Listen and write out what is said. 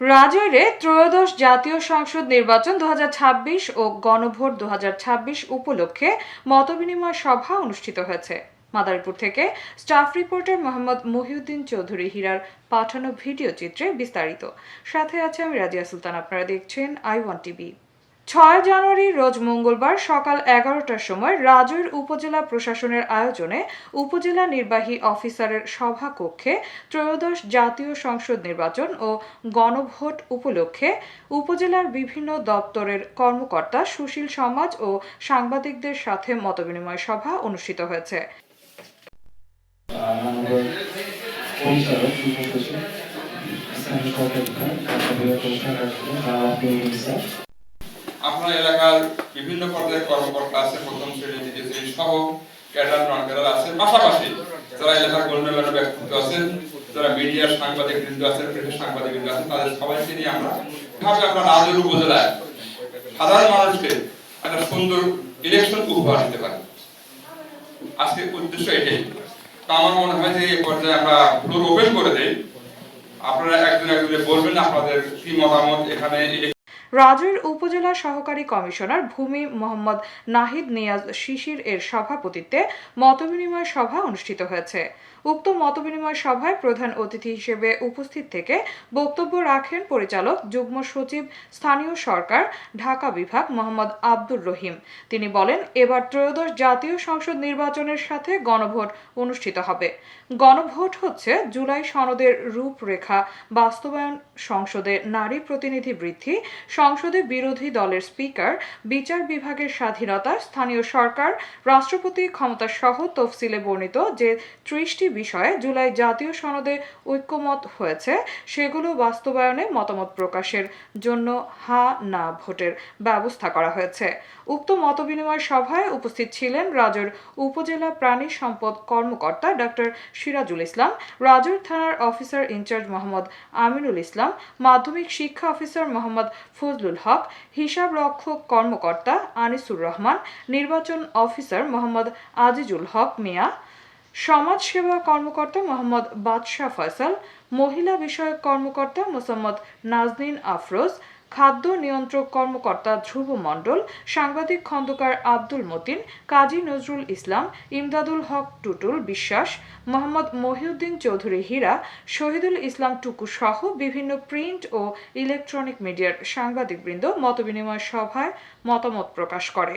রাজৈরে ত্রয়োদশ জাতীয় সংসদ নির্বাচন দু হাজার ছাব্বিশ ও গণভোট দু হাজার ছাব্বিশ উপলক্ষে মতবিনিময় সভা অনুষ্ঠিত হয়েছে। মাদারীপুর থেকে স্টাফ রিপোর্টার মোহাম্মদ মহিউদ্দিন চৌধুরী হীরার পাঠানো ভিডিও চিত্রে বিস্তারিত। সাথে আছে আমি রাজিয়া সুলতান, আপনারা দেখছেন আই ওয়ান টিভি। ছয় জানুয়ারি রোজ মঙ্গলবার সকাল এগারোটার সময় রাজৈর উপজেলা প্রশাসনের আয়োজনে উপজেলা নির্বাহী অফিসারের সভা কক্ষে ত্রয়োদশ জাতীয় সংসদ নির্বাচন ও গণভোট উপলক্ষে উপজেলার বিভিন্ন দপ্তরের কর্মকর্তা সুশীল সমাজ ও সাংবাদিকদের সাথে মতবিনিময় সভা অনুষ্ঠিত হয়েছে সরকার বিভাগ কমিশনার স্যার আপনার এলাকার বিভিন্ন পর্যায়ের কর্মকর্তা আছে, প্রথম শ্রেণি, দ্বিতীয় শ্রেণি সহ ক্যাডার নন ক্যাডার পাশাপাশি যারা এলাকার গণ্যমান্য ব্যক্তিত্ব আছেন, যারা মিডিয়ার সাংবাদিক বৃন্দ আছেন, প্রেসের সাংবাদিক বৃন্দ আছেন, তাদের সবাইকে নিয়ে আমরা রাজুর উপজেলায় সাধারণ মানুষকে একটা সুন্দর ইলেকশন উপহার দিতে পারি। আজকে উদ্দেশ্য এটাই। তো আমার মনে হয় যে এই পর্যায়ে আমরা ফ্লোর ওপেন করে দেই। আপনারা একজন একজনে বলবেন, আপনাদের কি মতামত? এখানে রাজৈর উপজেলা সহকারী কমিশনার ভূমি মোহাম্মদ নাহিদ নিয়াজ শিশির এর সভাপতিত্বে মতবিনিময় সভা অনুষ্ঠিত হয়েছে। উক্ত মতবিনিময় সভায় প্রধান অতিথি হিসেবে উপস্থিত থেকে বক্তব্য রাখেন পরিচালক, যুগ্ম সচিব, স্থানীয় সরকার, ঢাকা বিভাগ মোহাম্মদ আব্দুর রহিম। তিনি বলেন, এবার ত্রয়োদশ জাতীয় সংসদ নির্বাচনের সাথে গণভোট অনুষ্ঠিত হবে। গণভোট হচ্ছে জুলাই সনদের রূপরেখা, বাস্তবায়ন সংসদে নারী প্রতিনিধি বৃদ্ধি, সংসদে বিরোধী দলের স্পিকার, বিচার বিভাগের স্বাধীনতা, স্থানীয় সরকার, রাষ্ট্রপতি ক্ষমতা সহ তফসিলে বর্ণিত যে ত্রিশটি বিষয়ে জুলাই জাতীয় সনদে ঐক্যমত হয়েছে, সেগুলো বাস্তবায়নে মতামত প্রকাশের জন্য হা না ভোটের ব্যবস্থা করা হয়েছে। উক্ত মতবিনিময় সভায় উপস্থিত ছিলেন রাজর উপজেলা প্রাণী সম্পদ কর্মকর্তা ডক্টর সিরাজুল ইসলাম, রাজর থানার officer in charge Mohammad Aminul Islam, মাধ্যমিক শিক্ষা অফিসার মোহাম্মদ ফজলুল হক, হিসাব রক্ষক কর্মকর্তা আনিসুর রহমান, নির্বাচন অফিসার মোহাম্মদ আজিজুল হক মিয়া সমাজ সেবা কর্মকর্তা মোহাম্মদ বাদশাহ ফয়সাল, মহিলা বিষয়ক কর্মকর্তা মোসাম্মদ নাজনীন আফরোজ, খাদ্য নিয়ন্ত্রক কর্মকর্তা ধ্রুব মণ্ডল, সাংবাদিক খন্দকার আব্দুল মতিন, কাজী নজরুল ইসলাম, ইমদাদুল হক টুটুল বিশ্বাস, মোহাম্মদ মহিউদ্দিন চৌধুরী হীরা, শহীদুল ইসলাম টুকু সহ বিভিন্ন প্রিন্ট ও ইলেকট্রনিক মিডিয়ার সাংবাদিকবৃন্দ মতবিনিময় সভায় মতামত প্রকাশ করে।